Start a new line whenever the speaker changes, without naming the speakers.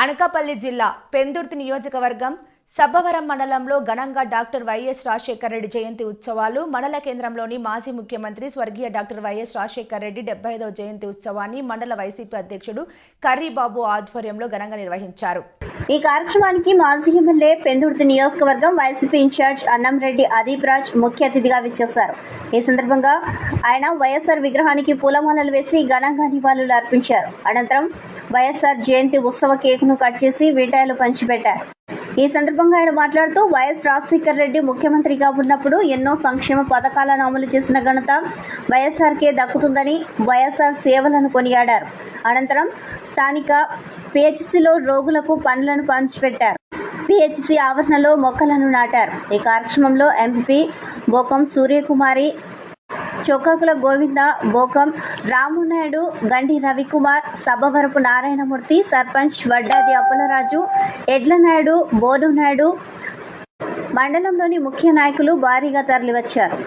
అనకాపల్లి జిల్లా పెందుర్తి నియోజకవర్గం సబ్బవరం మండలంలో ఘనంగా డాక్టర్ వైఎస్ రాజశేఖర రెడ్డి జయంతి ఉత్సవాలు. మండల కేంద్రంలోని మాజీ ముఖ్యమంత్రి స్వర్గీయ డాక్టర్ వైఎస్ రాజశేఖర రెడ్డి డెబ్బై ఐదవ జయంతి ఉత్సవాన్ని మండల వైసీపీ అధ్యక్షుడు కర్రీబాబు ఆధ్వర్యంలో ఘనంగా నిర్వహించారు.
ఈ కార్యక్రమానికి మాజీ ఎమ్మెల్యే పెందుర్తి నియోజకవర్గం వైసీపీ ఇన్ఛార్జ్ అన్నంరెడ్డి అదీప్ రాజ్ ముఖ్య అతిథిగా విచ్చేశారు. ఈ సందర్భంగా ఆయన వైఎస్ఆర్ విగ్రహానికి పూలమాలలు వేసి ఘనంగా నివాళులు అర్పించారు. అనంతరం వైఎస్ఆర్ జయంతి ఉత్సవ కేకును కట్ చేసి విటాయిలు పంచిపెట్టారు. ఈ సందర్భంగా ఆయన మాట్లాడుతూ వైఎస్ రాజశేఖర్ రెడ్డి ముఖ్యమంత్రిగా ఉన్నప్పుడు ఎన్నో సంక్షేమ పథకాలను అమలు చేసిన ఘనత వైఎస్ఆర్కే దక్కుతుందని వైఎస్ఆర్ సేవలను కొనియాడారు. అనంతరం స్థానిక పిహెచ్సిలో రోగులకు పనులను పంచిపెట్టారు. పిహెచ్సి ఆవరణలో మొక్కలను నాటారు. ఈ కార్యక్రమంలో ఎంపీ బోకం సూర్యకుమారి చొక్కకుల గోవింద బోకం రామునాయుడు గండి రవికుమార్ సభవరపు నారాయణమూర్తి సర్పంచ్ వడ్డాది అప్పలరాజు ఎడ్లనాయుడు బోనునాయుడు మండలంలోని ముఖ్య నాయకులు భారీగా తరలివచ్చారు.